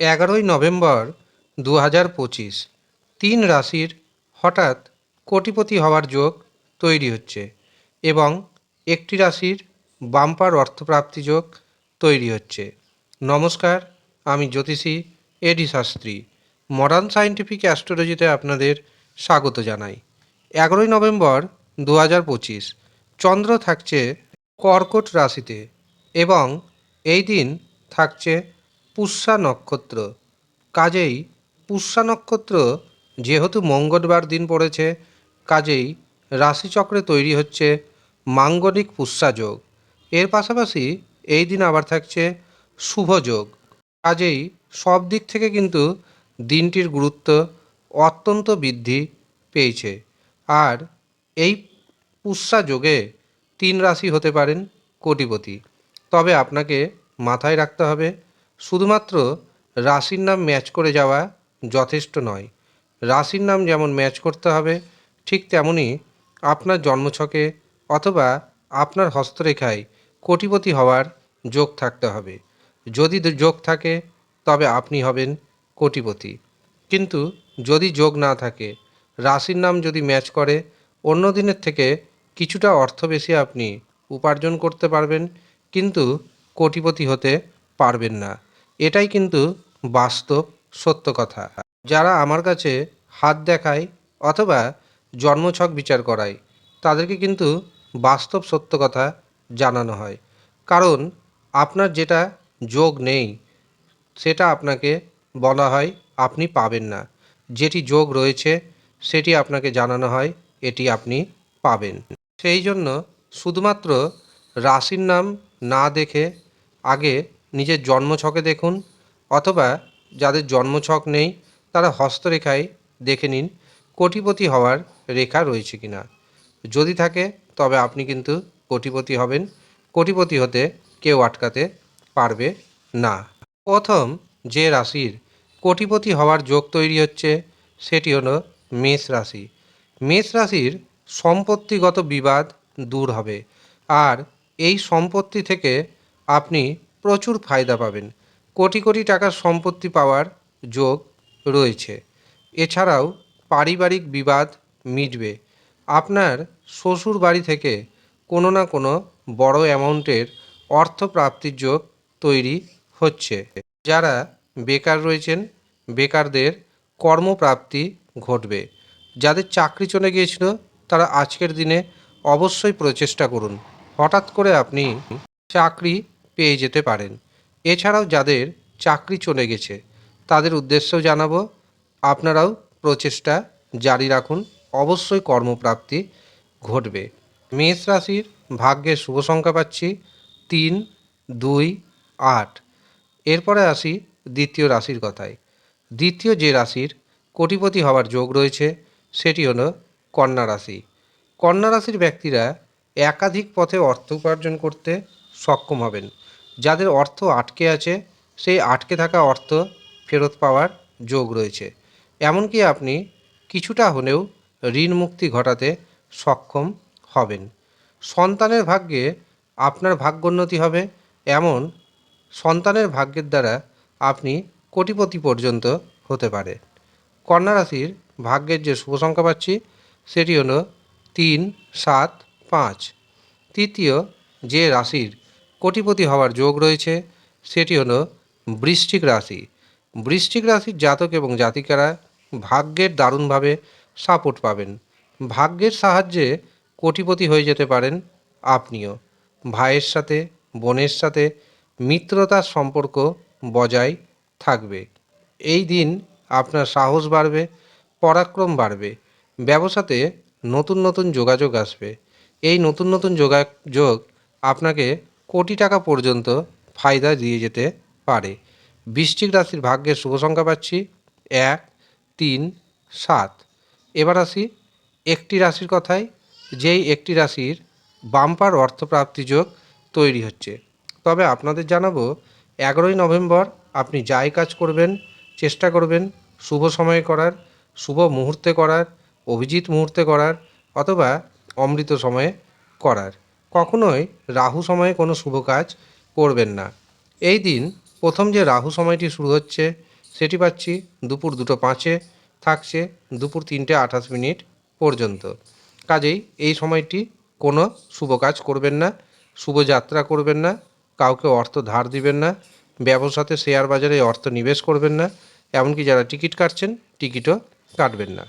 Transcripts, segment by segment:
এগারোই নভেম্বর দু হাজার পঁচিশ, তিন রাশির হঠাৎ কোটিপতি হওয়ার যোগ তৈরি হচ্ছে এবং একটি রাশির বাম্পার অর্থপ্রাপ্তি যোগ তৈরি হচ্ছে। নমস্কার, আমি জ্যোতিষী A D Shastri, modern scientific অ্যাস্ট্রোলজিতে আপনাদের স্বাগত জানাই। এগারোই নভেম্বর দু হাজার পঁচিশ, চন্দ্র থাকছে কর্কট রাশিতে এবং এই দিন থাকছে পুষ্যা নক্ষত্র। কাজেই পুষ্যা নক্ষত্র যেহেতু মঙ্গলবার দিন পড়েছে, কাজেই রাশিচক্রে তৈরি হচ্ছে মাঙ্গলিক পুষ্যা যোগ। এর পাশাপাশি এই দিন আবার থাকছে শুভ যোগ। কাজেই সব দিক থেকে কিন্তু দিনটির গুরুত্ব অত্যন্ত বৃদ্ধি পেয়েছে। আর এই পুষ্যা যোগে তিন রাশি হতে পারেন কোটিপতি। তবে আপনাকে মাথায় রাখতে হবে শুধুমাত্র রাশির নাম ম্যাচ করে যাওয়া যথেষ্ট নয়। রাশির নাম যেমন ম্যাচ করতে হবে, ঠিক তেমনই আপনার জন্মছকে অথবা আপনার হস্তরেখায় কোটিপতি হওয়ার যোগ থাকতে হবে। যদি যোগ থাকে, তবে আপনি হবেন কোটিপতি। কিন্তু যদি যোগ না থাকে, রাশির নাম যদি ম্যাচ করে, অন্য দিনের থেকে কিছুটা অর্থ বেশি আপনি উপার্জন করতে পারবেন, কিন্তু কোটিপতি হতে পারবেন না। এটাই কিন্তু বাস্তব সত্য কথা। যারা আমার কাছে হাত দেখায় অথবা জন্মছক বিচার করায়, তাদেরকে কিন্তু বাস্তব সত্য কথা জানানো হয়। কারণ আপনার যেটা যোগ নেই, সেটা আপনাকে বলা হয় আপনি পাবেন না। যেটি যোগ রয়েছে, সেটি আপনাকে জানানো হয়, এটি আপনি পাবেন। সেই জন্য শুধুমাত্র রাশির নাম না দেখে আগে নিজের জন্মছকে দেখুন অথবা যাদের জন্মছক নেই, তারা হস্তরেখায় দেখে নিন কোটিপতি হওয়ার রেখা রয়েছে কিনা। যদি থাকে, তবে আপনি কিন্তু কোটিপতি হবেন। কোটিপতি হতে কেউ আটকাতে পারবে না। প্রথম যে রাশির কোটিপতি হওয়ার যোগ তৈরি হচ্ছে, সেটি হলো মেষ রাশি। মেষ রাশির সম্পত্তিগত বিবাদ দূর হবে। আর এই সম্পত্তি থেকে আপনি প্রচুর ফায়দা পাবেন। কোটি কোটি টাকার সম্পত্তি পাওয়ার যোগ রয়েছে। এছাড়াও পারিবারিক বিবাদ মিটবে। আপনার শ্বশুর বাড়ি থেকে কোনো না কোনো বড় অ্যামাউন্টের অর্থ প্রাপ্তির যোগ তৈরি হচ্ছে। যারা বেকার রয়েছেন, বেকারদের কর্মপ্রাপ্তি ঘটবে। যাদের চাকরি চলে গিয়েছিল, তারা আজকের দিনে অবশ্যই প্রচেষ্টা করুন। হঠাৎ করে আপনি চাকরি পেয়ে যেতে পারেন। এছাড়াও যাদের চাকরি চলে গেছে, তাদের উদ্দেশ্যও জানাব, আপনারাও প্রচেষ্টা জারি রাখুন। অবশ্যই কর্মপ্রাপ্তি ঘটবে। মেষ রাশির ভাগ্যের শুভ সংখ্যা পাচ্ছি তিন, দুই, আট। এরপরে আসি দ্বিতীয় রাশির কথায়। দ্বিতীয় যে রাশির কোটিপতি হওয়ার যোগ রয়েছে, সেটি হলো কন্যা রাশি। কন্যা রাশির ব্যক্তিরা একাধিক পথে অর্থ উপার্জন করতে সক্ষম হবেন। যাদের অর্থ আটকে আছে, সেই আটকে থাকা অর্থ ফেরত পাওয়ার যোগ রয়েছে। এমনকি আপনি কিছুটা হলেও ঋণ মুক্তি ঘটাতে সক্ষম হবেন। সন্তানের ভাগ্যে আপনার ভাগ্যোন্নতি হবে। এমন সন্তানের ভাগ্যের দ্বারা আপনি কোটিপতি পর্যন্ত হতে পারে। কন্যা রাশির ভাগ্যের যে শুভ সংখ্যা পাচ্ছি, সেটি হলো তিন, সাত, পাঁচ। তৃতীয় যে রাশির কোটিপতি হওয়ার যোগ রয়েছে, সেটি হলো বৃষ্টিক রাশি। বৃষ্টিক রাশির জাতক এবং জাতিকারা ভাগ্যের দারুণভাবে সাপোর্ট পাবেন। ভাগ্যের সাহায্যে কোটিপতি হয়ে যেতে পারেন আপনিও। ভাইয়ের সাথে, বোনের সাথে মিত্রতার সম্পর্ক বজায় থাকবে। এই দিন আপনার সাহস বাড়বে, পরাক্রম বাড়বে, ব্যবসাতে নতুন নতুন যোগাযোগ আসবে। এই নতুন নতুন যোগাযোগ আপনাকে কোটি টাকা পর্যন্ত ফায়দা দিয়ে যেতে পারে। বৃশ্চিক রাশির ভাগ্যের শুভ সংখ্যা পাচ্ছি এক, তিন, সাত। এবার আসি একটি রাশির কথায়, যেই একটি রাশির বাম্পার অর্থপ্রাপ্তি যোগ তৈরি হচ্ছে। তবে আপনাদের জানাব, এগারোই নভেম্বর আপনি যাই কাজ করবেন, চেষ্টা করবেন শুভ সময়ে করার, শুভ মুহূর্তে করার, অভিজিৎ মুহূর্তে করার অথবা অমৃত সময়ে করার। কখনোই রাহু সময়ে কোনো শুভ কাজ করবেন না। এই দিন প্রথম যে রাহু সময়টি শুরু হচ্ছে, সেটি পাচ্ছি দুপুর দুটো পাঁচে, থাকছে দুপুর তিনটে আঠাশ মিনিট পর্যন্ত। কাজেই এই সময়টি কোনো শুভ কাজ করবেন না, শুভ যাত্রা করবেন না, কাউকে অর্থ ধার দিবেন না ব্যবসাতে শেয়ার বাজারে অর্থ নিবেশ করবেন না, এমনকি যারা টিকিট কাটছেন টিকিটও কাটবেন না।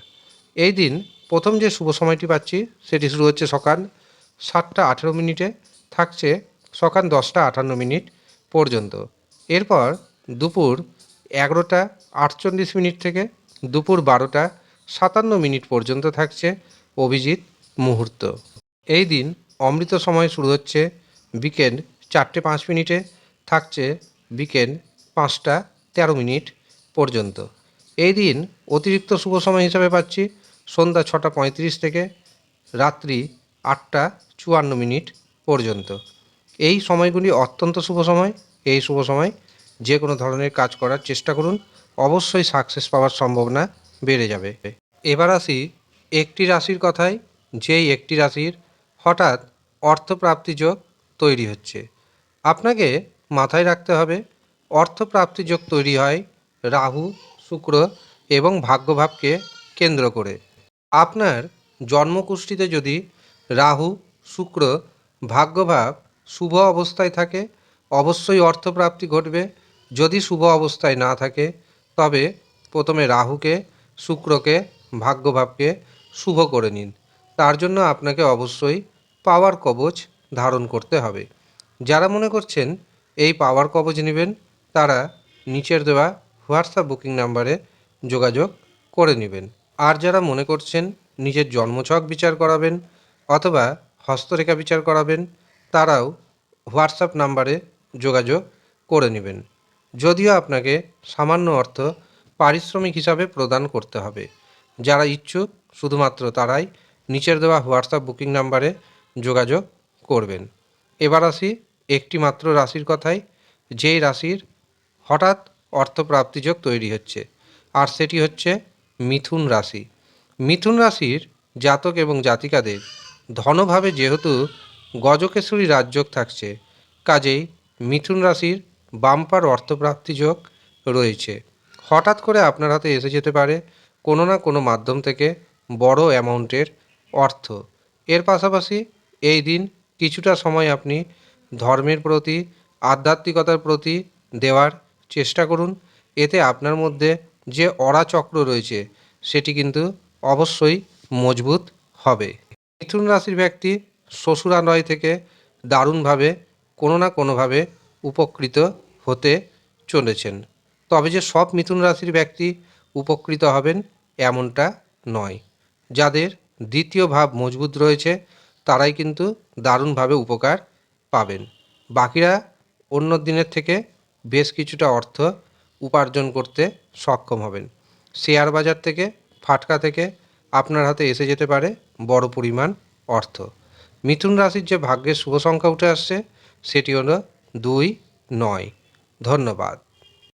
এই দিন প্রথম যে শুভ সময়টি পাচ্ছি, সেটি শুরু হচ্ছে সকাল সাতটা আঠেরো মিনিটে থাকছে সকাল দশটা আটান্ন মিনিট পর্যন্ত। এরপর দুপুর এগারোটা আটচল্লিশ মিনিট থেকে দুপুর বারোটা সাতান্ন মিনিট পর্যন্ত থাকছে অভিজিৎ মুহূর্ত। এই দিন অমৃত সময় শুরু হচ্ছে বিকেল চারটে পাঁচ মিনিটে, থাকছে বিকেল পাঁচটা তেরো মিনিট পর্যন্ত। এই দিন অতিরিক্ত শুভ সময় হিসাবে পাচ্ছি সন্ধ্যা ছটা পঁয়ত্রিশ থেকে রাত্রি আটটা চুয়ান্ন মিনিট পর্যন্ত। এই সময়গুলি অত্যন্ত শুভ সময়। এই শুভ সময় যে কোনো ধরনের কাজ করার চেষ্টা করুন। অবশ্যই সাকসেস পাওয়ার সম্ভাবনা বেড়ে যাবে। এবার আসি একটি রাশির কথায়, যেই একটি রাশির হঠাৎ অর্থপ্রাপ্তি যোগ তৈরি হচ্ছে। আপনাকে মাথায় রাখতে হবে, অর্থপ্রাপ্তি যোগ তৈরি হয় রাহু, শুক্র এবং ভাগ্যভাবকে কেন্দ্র করে। আপনার জন্মকুষ্ঠিতে যদি রাহু শুক্র ভাগ্যভাব শুভ অবস্থায় থাকে, অবশ্যই অর্থপ্রাপ্তি ঘটবে। যদি শুভ অবস্থায় না থাকে, তবে প্রথমে রাহুকে, শুক্রকে, ভাগ্যভাবকে শুভ করে নিন। তার জন্য আপনাকে অবশ্যই পাওয়ার কবচ ধারণ করতে হবে। যারা মনে করছেন এই পাওয়ার কবচ নেবেন, তারা নিচের দেওয়া হোয়াটসঅ্যাপ বুকিং নাম্বারে যোগাযোগ করে নেবেন। আর যারা মনে করছেন নিজের জন্মছক বিচার করাবেন, অথবা হস্তরেখা বিচার করাবেন, তারাও হোয়াটসঅ্যাপ নাম্বারে যোগাযোগ করে নেবেন। যদিও আপনাকে সামান্য অর্থ পারিশ্রমিক হিসাবে প্রদান করতে হবে। যারা ইচ্ছুক, শুধুমাত্র তারাই নিচের দেওয়া হোয়াটসঅ্যাপ বুকিং নাম্বারে যোগাযোগ করবেন। এবার আসি একটি মাত্র রাশির কথাই, যেই রাশির হঠাৎ অর্থপ্রাপ্তিযোগ তৈরি হচ্ছে, আর সেটি হচ্ছে মিথুন রাশি। মিথুন রাশির জাতক এবং জাতিকাদের ধনভাবে যেহেতু গজকেশরী রাজযোগ থাকছে, কাজেই মিথুন রাশির বাম্পার অর্থপ্রাপ্তি যোগ রয়েছে। হঠাৎ করে আপনার হাতে এসে যেতে পারে কোনো না কোনো মাধ্যম থেকে বড় অ্যামাউন্টের অর্থ। এর পাশাপাশি এই দিন কিছুটা সময় আপনি ধর্মের প্রতি, আধ্যাত্মিকতার প্রতি দেওয়ার চেষ্টা করুন। এতে আপনার মধ্যে যে অরাচক্র রয়েছে, সেটি কিন্তু অবশ্যই মজবুত হবে। মিথুন রাশির ব্যক্তি শ্বশুরালয় থেকে দারুণভাবে, কোনো না কোনোভাবে উপকৃত হতে চলেছেন। তবে যে সব মিথুন রাশির ব্যক্তি উপকৃত হবেন এমনটা নয়। যাদের দ্বিতীয় ভাব মজবুত রয়েছে, তারাই কিন্তু দারুণভাবে উপকার পাবেন। বাকিরা অন্য দিনের থেকে বেশ কিছুটা অর্থ উপার্জন করতে সক্ষম হবেন। শেয়ার বাজার থেকে, ফাটকা থেকে আপনার হাতে এসে যেতে পারে বড় পরিমাণ অর্থ। মিথুন রাশির যে ভাগ্যের শুভ সংখ্যা উঠে আসছে, সেটি হলো দুই নয়। ধন্যবাদ।